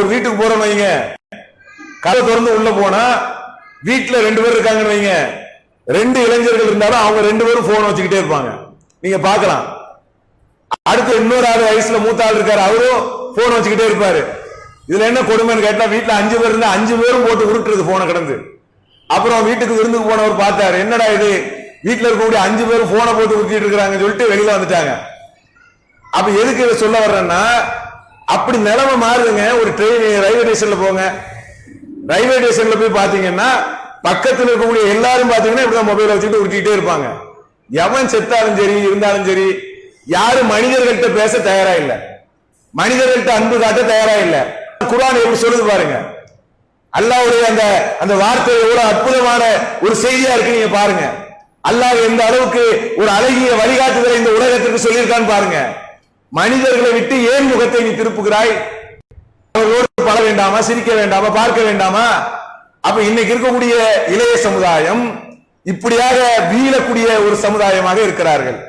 ஒரு வீட்டுக்கு போறோம் வைங்க. கதை திறந்து உள்ள போனா வீட்டுல ரெண்டு பேர் இருக்காங்கன்னு வைங்க. ரெண்டு இளைஞர்கள் இருந்தாலும் அவங்க ரெண்டு பேரும் போன் வச்சுக்கிட்டே இருப்பாங்க. நீங்க பார்க்கலாம். அடுத்து இன்னொரு ஆறு வயசுல மூத்த ஆள் இருக்காரு. அவரும் போன் வச்சுக்கிட்டே இருப்பாரு. இதுல என்ன கொடுமைன்னு கேட்டா வீட்டுல அஞ்சு பேர் இருந்தா அஞ்சு பேரும் போட்டு உருட்டுறது போனை கிடந்து. அப்புறம் வீட்டுக்கு விருந்துக்கு போனவர் பார்த்தாரு. என்னடா இது? வீட்டுல இருக்கக்கூடிய அஞ்சு பேரும் போனை போட்டு உருட்டிட்டு இருக்கிறாங்கன்னு சொல்லிட்டு வெளியில வந்துட்டாங்க. அப்ப எதுக்கு இதை சொல்ல வர்றேன்னா அப்படி நிலைமை மாறுதுங்க. ஒரு ட்ரெயின் ரயில்வே ஸ்டேஷன்ல போங்க. ரயில்வே ஸ்டேஷன்ல போய் பாத்தீங்கன்னா பக்கத்தில் இருக்கக்கூடிய எல்லாரும் பாத்தீங்கன்னா இப்படிதான் மொபைல் வச்சுட்டு உருட்டிட்டே இருப்பாங்க. எவன் செத்தாலும் சரி இருந்தாலும் சரி யாரும் மனிதர்கள்ட்ட பேச தயாரா இல்ல. மனிதர்கள்ட்ட அன்பு காட்ட தயாரா இல்ல. குரான் எப்படி சொல்லுது பாருங்க. அல்லாவுடைய அந்த அந்த வார்த்தை எவ்வளவு அற்புதமான ஒரு செய்தியா இருக்கு நீங்க பாருங்க. அல்லாஹ் எந்த அளவுக்கு ஒரு அழகிய வழிகாட்டுதலை இந்த உலகத்திற்கு சொல்லியிருக்கான்னு பாருங்க. மனிதர்களை விட்டு ஏன் முகத்தை நீ திருப்புகிறாய்? அவர்களோடு பழ வேண்டாமா? சிரிக்க வேண்டாமா? பார்க்க வேண்டாமா? அப்ப இன்னைக்கு இருக்கக்கூடிய இளைய சமுதாயம் இப்படியாக வீழக்கூடிய ஒரு சமுதாயமாக இருக்கிறார்கள்.